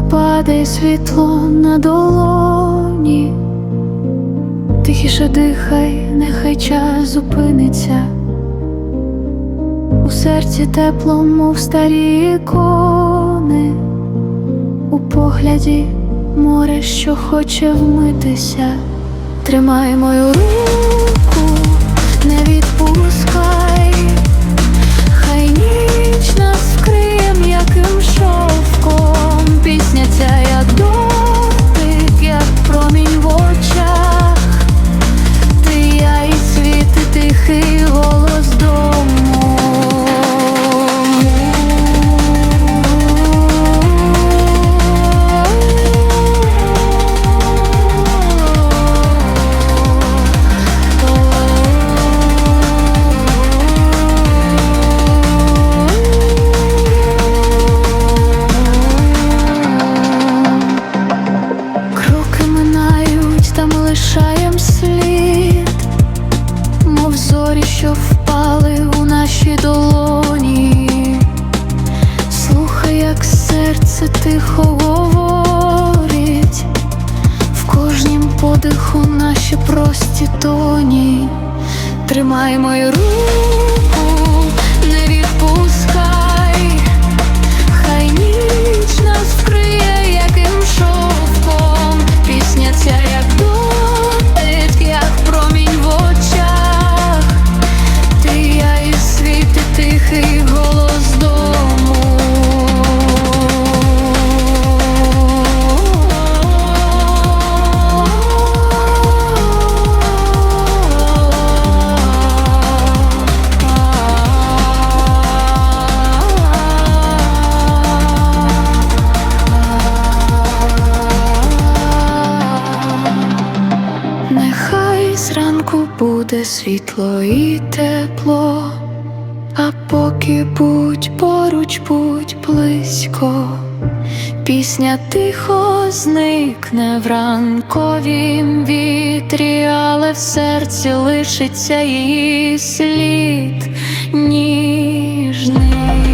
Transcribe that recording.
твоє світло на долоні, тихіше дихай, нехай час зупиниться. У серці тепло, мов старі ікони, у погляді море, що хоче вмитися. Тримай мою руку, не відпускай, ми лишаєм слід, мов зорі, що впали у наші долоні. Слухай, як серце тихо говорить, в кожнім подиху наші прості тоні. Тримай мої руку, зранку буде світло і тепло, а поки будь поруч, будь близько, пісня тихо зникне в ранковім вітрі, але в серці лишиться її слід ніжний.